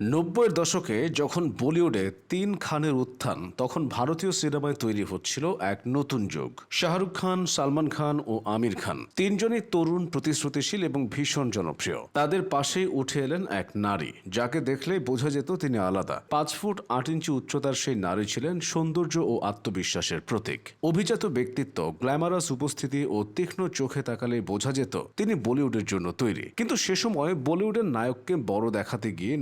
নব্বইয়ের দশকে যখন বলিউডে তিন খানের উত্থান, তখন ভারতীয় সিনেমায় তৈরি হচ্ছিল এক নতুন যুগ। শাহরুখ খান, সালমান খান ও আমির খান তিনজনই তরুণ প্রতিশ্রুতিশীল এবং ভীষণ জনপ্রিয়। তাদের পাশেই উঠে এলেন এক নারী, যাকে দেখলে বোঝা যেত তিনি আলাদা। পাঁচ ফুট আট ইঞ্চি উচ্চতার সেই নারী ছিলেন সৌন্দর্য ও আত্মবিশ্বাসের প্রতীক। অভিজাত ব্যক্তিত্ব, গ্ল্যামারাস উপস্থিতি ও তীক্ষ্ণ চোখে তাকালে বোঝা যেত তিনি বলিউডের জন্য তৈরি। কিন্তু সে সময় বলিউডের নায়ককে বড় দেখাতে গিয়ে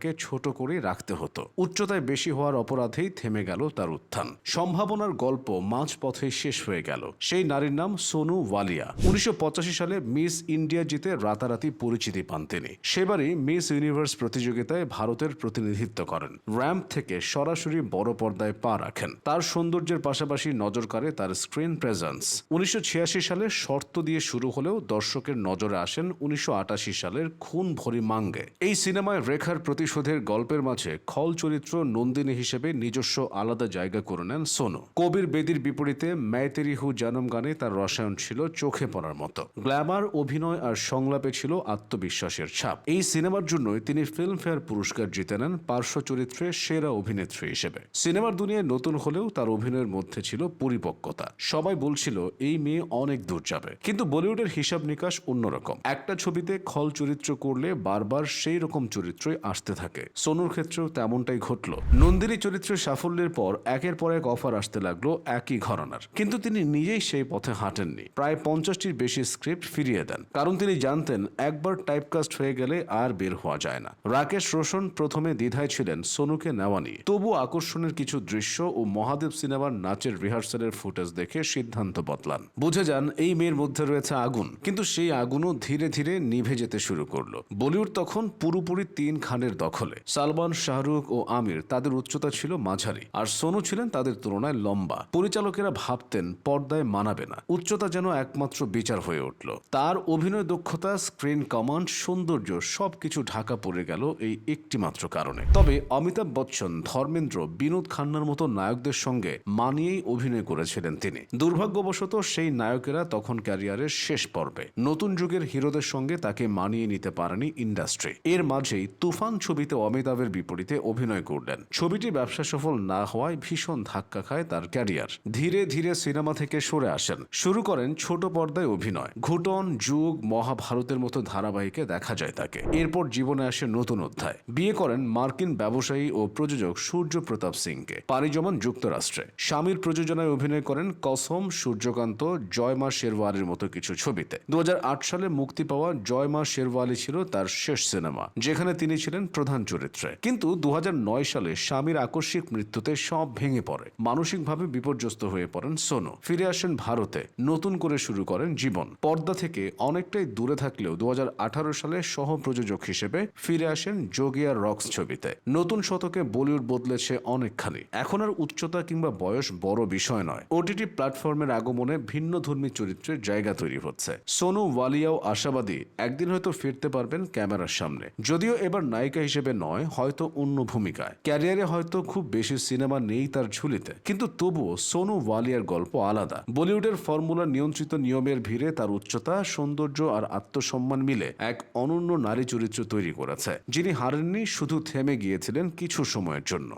নায়িকাকে ছোট করে রাখতে হতো। উচ্চতায় বেশি হওয়ার অপরাধেই থেমে গেল তার উত্থান। সম্ভাবনার গল্প মাঝ পথে শেষ হয়ে গেল। সেই নারীর নাম সোনু ওয়ালিয়া। উনিশশো সালে মিস ইন্ডিয়া জিতে রাতারাতি পরিচিতি পান তিনি। সেবারই মিস ইউনিভার্স প্রতিযোগিতায় ভারতের প্রতিনিধিত্ব করেন। র্যাম্প থেকে সরাসরি বড় পর্দায় পা রাখেন। তার সৌন্দর্যের পাশাপাশি নজর কাড়ে তার স্ক্রিন প্রেজেন্স। উনিশশো ছিয়াশি সালে শর্ত দিয়ে শুরু হলেও দর্শকের নজরে আসেন উনিশশো আটাশি সালের খুন ভরি মাঙ্গে। এই সিনেমায় রেখার প্রতিশোধের গল্পের মাঝে খল চরিত্র নন্দিনী হিসেবে নিজস্ব আলাদা জায়গা করে নেন সোনু। কবির বেদির বিপরীতে ম্যাতেরি হু জানম গানে তার রসায়ন ছিল চোখে পড়ার মতো। গ্ল্যামার, অভিনয় আর সংলাপে ছিল আত্মবিশ্বাসের ছাপ। এই সিনেমার জন্যই তিনি ফিল্মফেয়ার পুরস্কার জিতে নেন পার্শ্ব চরিত্রে সেরা অভিনেত্রী হিসেবে। সিনেমার দুনিয়ায় নতুন হলেও তার অভিনয়ের মধ্যে ছিল পরিপক্কতা। সবাই বলছিল, এই মেয়ে অনেক দূর যাবে। কিন্তু বলিউডের হিসাব নিকাশ অন্যরকম। একটা ছবিতে খল চরিত্র করলে বারবার সেই রকম চরিত্রই আসতে থাকে। সোনুর ক্ষেত্রেও তেমনটাই ঘটল। নন্দিনী চরিত্রের সাফল্যের পর একের পর এক অফার আসতে লাগল একই ঘরানার। কিন্তু তিনি নিজেই সেই পথে হাঁটেননি। প্রায় পঞ্চাশটির বেশি স্ক্রিপ্ট ফিরিয়ে দেন। কারণ তিনি জানতেন, একবার টাইপকাস্ট হয়ে গেলে আর বের হওয়া যায় না। রাকেশ রোশন প্রথমে দ্বিধায় ছিলেন সোনুকে নেওয়া নিয়ে। তবু আকর্ষণের কিছু দৃশ্য ও মহাদেব সিনেমার নাচের রিহার্সালের ফুটেজ দেখে সিদ্ধান্ত বদলান। বুঝে যান, এই মেয়ের মধ্যে রয়েছে আগুন। কিন্তু সেই আগুনও ধীরে ধীরে নিভে যেতে শুরু করল। বলিউড তখন পুরোপুরি তিন খানের দখলে। সালমান, শাহরুখ ও আমির তাদের উচ্চতা ছিল মাঝারি, আর সোনু ছিলেন তাদের তুলনায় লম্বা। পরিচালকেরা ভাবতেন, পর্দায় মানাবে না। উচ্চতা যেন একমাত্র বিচার হয়ে উঠল। তার অভিনয় দক্ষতা, স্ক্রিন কমান্ড, সৌন্দর্য সবকিছু ঢাকা পড়ে গেল এই একটি মাত্র কারণে। তবে অমিতাভ বচ্চন, ধর্মেন্দ্র, বিনোদ খান্নার মতো নায়কদের সঙ্গে মানিয়েই অভিনয় করেছিলেন তিনি। দুর্ভাগ্যবশত সেই নায়কেরা তখন ক্যারিয়ারের শেষ পর্বে। নতুন যুগের হিরোদের সঙ্গে তাকে মানিয়ে নিতে পারেনি ইন্ডাস্ট্রি। এর মাঝেই তুফান ছবিতে অমিতাভের বিপরীতে অভিনয় করলেন। ছবিটি ব্যবসা সফল না হওয়ায় ভীষণ ধাক্কা খায় তার ক্যারিয়ার। ধীরে ধীরে সিনেমা থেকে সরে আসেন। শুরু করেন ছোট পর্দায় অভিনয়। ঘুটন, যুগ, মহাভারতের মতো ধারাবাহিকে দেখা যায় তাকে। এরপর জীবনে আসে নতুন অধ্যায়। বিয়ে করেন মার্কিন ব্যবসায়ী ও প্রযোজক সূর্য প্রতাপ সিংকে। পাড়ি জমান যুক্তরাষ্ট্রে। স্বামীর প্রযোজনায় অভিনয় করেন কসম, সূর্যকান্ত, জয়মা শেরওয়ালের মতো কিছু ছবিতে। দু হাজার আট সালে মুক্তি পাওয়া জয়মা শেরওয়ালি ছিল তার শেষ সিনেমা, যেখানে তিনি ছিলেন প্রধান চরিত্রে। কিন্তু দু হাজার নয় সালে স্বামীর আকস্মিক মৃত্যুতে সব ভেঙে পড়ে। মানসিকভাবে বিপর্যস্ত হয়ে পড়েন সোনু। ফিরে আসেন ভারতে। নতুন করে শুরু করেন জীবন। পর্দা থেকে অনেকটাই দূরে থাকলেও দুহাজার আঠারো সালে সহ প্রযোজক হিসেবে ফিরে আসেন যোগিয়ার রক্স ছবিতে। নতুন শতকে বলিউড বদলেছে অনেকখানি। এখন আর উচ্চতা কিংবা বয়স বড় বিষয় নয়। ওটিটি প্ল্যাটফর্মের আগমনে ভিন্ন ধর্মী চরিত্রের জায়গা তৈরি হচ্ছে। সোনু, ওয়ালিয়াও আশাবাদী। একদিন হয়তো ফিরতে পারবেন ক্যামেরার সামনে। যদিও এবার নায়িকা হিসেবে নয়, হয়তো অন্য ভূমিকায়। ক্যারিয়ারে হয়তো খুব বেশি সিনেমা নেই তার ঝুলিতে। কিন্তু তবুও সোনু ওয়ালিয়ার গল্প আলাদা। বলিউডের ফর্মুলা নিয়ন্ত্রিত নিয়মের ভিড়ে তার উচ্চতা, সৌন্দর্য আর আত্মসম্মান মিলে এক অনন্য নারী চরিত্র তৈরি করেছে, যিনি হারেননি, শুধু থেমে গিয়েছিলেন কিছু সময়ের জন্য।